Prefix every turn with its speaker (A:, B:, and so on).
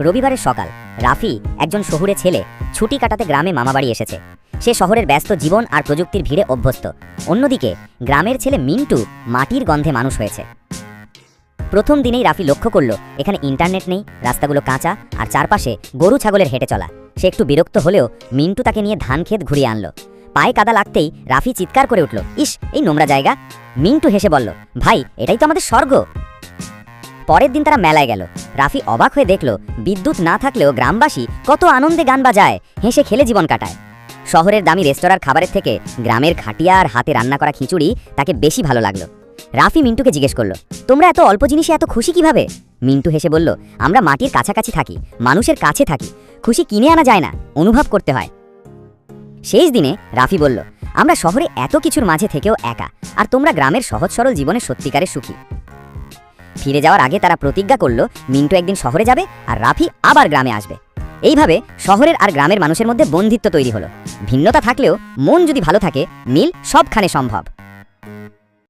A: রবিবারের সকাল। রাফি, একজন শহুরে ছেলে, ছুটি কাটাতে গ্রামে মামাবাড়ি এসেছে। সে শহরের ব্যস্ত জীবন আর প্রযুক্তির ভিড়ে অভ্যস্ত। অন্যদিকে, গ্রামের ছেলে মিন্টু মাটির গন্ধে মানুষ হয়েছে। প্রথম দিনেই রাফি লক্ষ্য করল, এখানে ইন্টারনেট নেই, রাস্তাগুলো কাঁচা, আর চারপাশে গরু ছাগলের হেঁটে চলা। সে একটু বিরক্ত হলেও মিন্টু তাকে নিয়ে ধান ক্ষেত ঘুরিয়ে আনলো। পায়ে কাদা লাগতেই রাফি চিৎকার করে উঠল, ইস, এই নোংরা জায়গা। মিন্টু হেসে বলল, ভাই, এটাই তো আমাদের স্বর্গ। পরের দিন তারা মেলায় গেল। রাফি অবাক হয়ে দেখল, বিদ্যুৎ না থাকলেও গ্রামবাসী কত আনন্দে গান বাজায়, হেসে খেলে জীবন কাটায়। শহরের দামি রেস্তোরাঁর খাবারের থেকে গ্রামের খাটিয়া আর হাতে রান্না করা খিচুড়ি তাকে বেশি ভালো লাগল। রাফি মিন্টুকে জিজ্ঞেস করল, তোমরা এত অল্প জিনিসে এত খুশি কীভাবে? মিন্টু হেসে বলল, আমরা মাটির কাছাকাছি থাকি, মানুষের কাছে থাকি, খুশি কিনে আনা যায় না, অনুভব করতে হয়। শেষ দিনে রাফি বলল, আমরা শহরে এত কিছুর মাঝে থেকেও একা, আর তোমরা গ্রামের সহজ সরল জীবনে সত্যিকারের সুখী। ফিরে যাওয়ার আগে তারা প্রতিজ্ঞা করল, মিন্টু একদিন শহরে যাবে আর রাফি আবার গ্রামে আসবে। এইভাবে শহরের আর গ্রামের মানুষের মধ্যে বন্ধিত্ব তৈরি হলো। ভিন্নতা থাকলেও মন যদি ভালো থাকে, মিল সবখানে সম্ভব।